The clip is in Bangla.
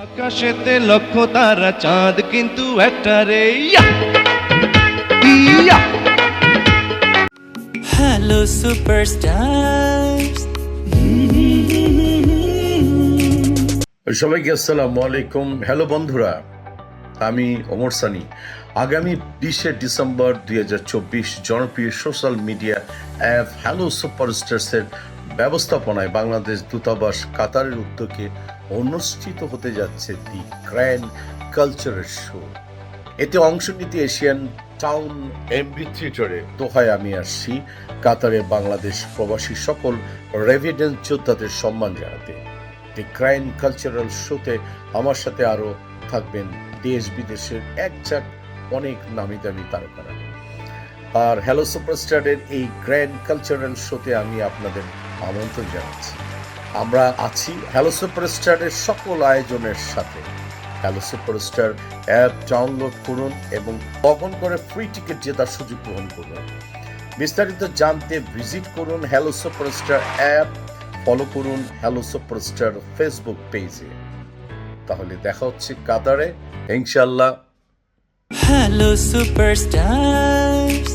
আকাশেতে লক্ষ তারা চাঁদ কিন্তু একটা রে! Hello, superstars. সবাইকে আসসালামু আলাইকুম হ্যালো বন্ধুরা আমি অমর সানি আগামী বিশে ডিসেম্বর দুই হাজার চব্বিশ জনপ্রিয় সোশ্যাল মিডিয়া অ্যাপ হ্যালো সুপারস্টার্সের ব্যবস্থাপনায় বাংলাদেশ দূতাবাস কাতারের উদ্যোগে অনুষ্ঠিত হতে যাচ্ছে দি গ্র্যান্ড কালচারাল শো। এতে অংশ নিতে এশিয়ান টাউন এমবি থিয়েটারে দোহায় আমি আসছি কাতারে বাংলাদেশ প্রবাসী সকল রেভিডেন্স যোদ্ধাদের সম্মান জানাতে। দি ক্রাইম কালচারাল শোতে আমার সাথে আরও থাকবেন দেশ বিদেশের এক চাক অনেক নামি দামি তারকারা। আর হ্যালো সুপারস্টারের এই গ্র্যান্ড কালচারাল শোতে আমি আপনাদের আমন্ত্রণ জানাচ্ছি। আমরা আছি হ্যালো সুপারস্টারের সকল আয়োজনের সাথে। হ্যালো সুপারস্টার অ্যাপ ডাউনলোড করুন এবং লগন করে ফ্রি টিকিট জেতার সুযোগ গ্রহণ করুন। বিস্তারিত জানতে ভিজিট করুন হ্যালো সুপারস্টার অ্যাপ ফলো করুন হ্যালো সুপারস্টার ফেসবুক পেজে তাহলে দেখা হচ্ছে কাতারে ইনশাল্লাহ Hello, superstars.